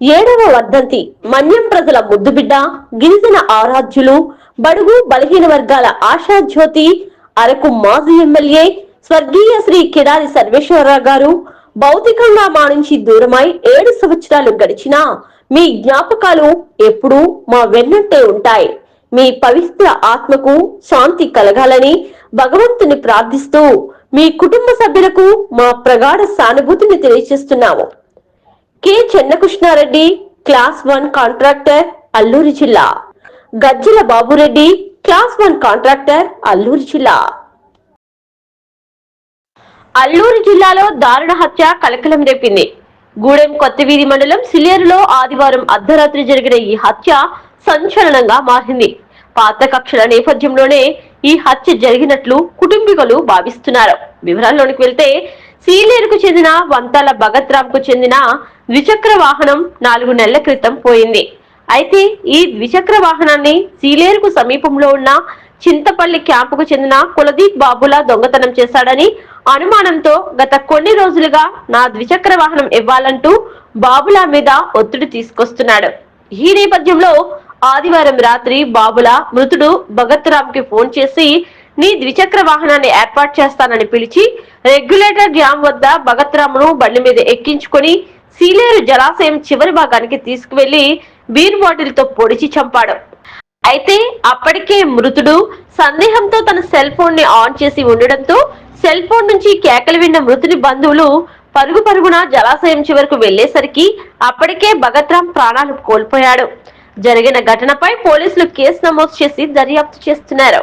ఏడవ వర్ధంతి. మన్యం ప్రజల ముద్దుబిడ్డ గిరిజన ఆరాధ్యులు బడుగు బలహీన వర్గాల ఆశాజ్యోతి అరకు మాజీ ఎమ్మెల్యే స్వర్గీయ శ్రీ కిడారి సర్వేశ్వరరావు గారు భౌతికంగా మా నుంచి దూరమై ఏడు సంవత్సరాలు గడిచినా మీ జ్ఞాపకాలు ఎప్పుడూ మా వెన్నంటే ఉంటాయి. మీ పవిత్ర ఆత్మకు శాంతి కలగాలని భగవంతుని ప్రార్థిస్తూ మీ కుటుంబ సభ్యులకు మా ప్రగాఢ సానుభూతిని తెలియజేస్తున్నాము. K Chennakrishnareddy class one contractor Alluri జిల్లా. Gajjala Babureddy class one contractor Alluri జిల్లా. అల్లూరు జిల్లాలో దారుణ హత్య కలకలం రేపింది. గూడెం కొత్తవీధి మండలం సిలేరులో ఆదివారం అర్ధరాత్రి జరిగిన ఈ హత్య సంచలనంగా మారింది. పాత కక్షల నేపథ్యంలోనే ఈ హత్య జరిగినట్లు కుటుంబీకులు భావిస్తున్నారు. వివరాల్లోనికి వెళ్తే సీలేరుకు చెందిన వంతాల భగత్ రామ్కు చెందిన ద్విచక్ర వాహనం నాలుగు నెలల క్రితం పోయింది. అయితే ఈ ద్విచక్ర వాహనాన్ని సీలేరుకు సమీపంలో ఉన్న చింతపల్లి క్యాంపుకు చెందిన కులదీప్ బాబులా దొంగతనం చేశాడని అనుమానంతో గత కొన్ని రోజులుగా నా ద్విచక్ర వాహనం ఇవ్వాలంటూ బాబులా మీద ఒత్తిడి తీసుకొస్తున్నాడు. ఈ నేపథ్యంలో ఆదివారం రాత్రి బాబులా మృతుడు భగత్ రామ్కి ఫోన్ చేసి నీ ద్విచక్ర వాహనాన్ని ఏర్పాటు చేస్తానని పిలిచి రెగ్యులేటర్ డ్యామ్ వద్ద భగత్రామును బండి మీద ఎక్కించుకొని సీలేరు జలాశయం చివరి భాగానికి తీసుకువెళ్ళి బీర్ బాటిల్తో పొడిచి చంపాడు. అయితే అప్పటికే మృతుడు సందేహంతో తన సెల్ ఫోన్ని ఆన్ చేసి ఉండడంతో సెల్ ఫోన్ నుంచి కేకలు విన్న మృతుని బంధువులు పరుగు పరుగున జలాశయం చివరకు వెళ్ళేసరికి అప్పటికే భగత్రామ్ ప్రాణాలు కోల్పోయాడు. జరిగిన ఘటనపై పోలీసులు కేసు నమోదు చేసి దర్యాప్తు చేస్తున్నారు.